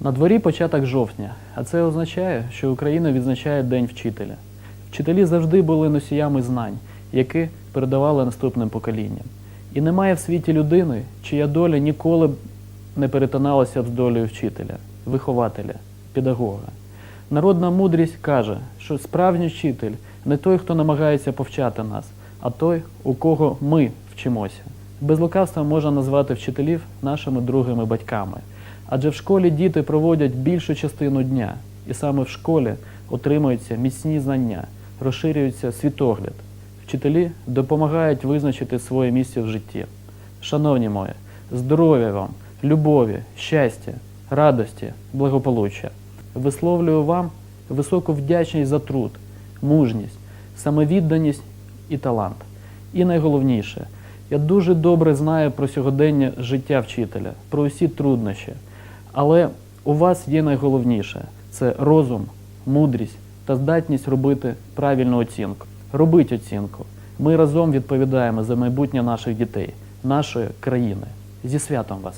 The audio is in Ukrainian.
На дворі початок жовтня, а це означає, що Україна відзначає День вчителя. Вчителі завжди були носіями знань, які передавали наступним поколінням. І немає в світі людини, чия доля ніколи не перетиналася з долею вчителя, вихователя, педагога. Народна мудрість каже, що справжній вчитель не той, хто намагається повчати нас, а той, у кого ми вчимося. Без лукавства можна назвати вчителів нашими другими батьками. Адже в школі діти проводять більшу частину дня, і саме в школі отримуються міцні знання, розширюється світогляд. Вчителі допомагають визначити своє місце в житті. Шановні мої, здоров'я вам, любові, щастя, радості, благополуччя. Висловлюю вам високу вдячність за труд, мужність, самовідданість і талант. І найголовніше, я дуже добре знаю про сьогодення життя вчителя, про усі труднощі. Але у вас є найголовніше це розум, мудрість та здатність робити правильну оцінку. Робіть оцінку. Ми разом відповідаємо за майбутнє наших дітей, нашої країни. Зі святом вас!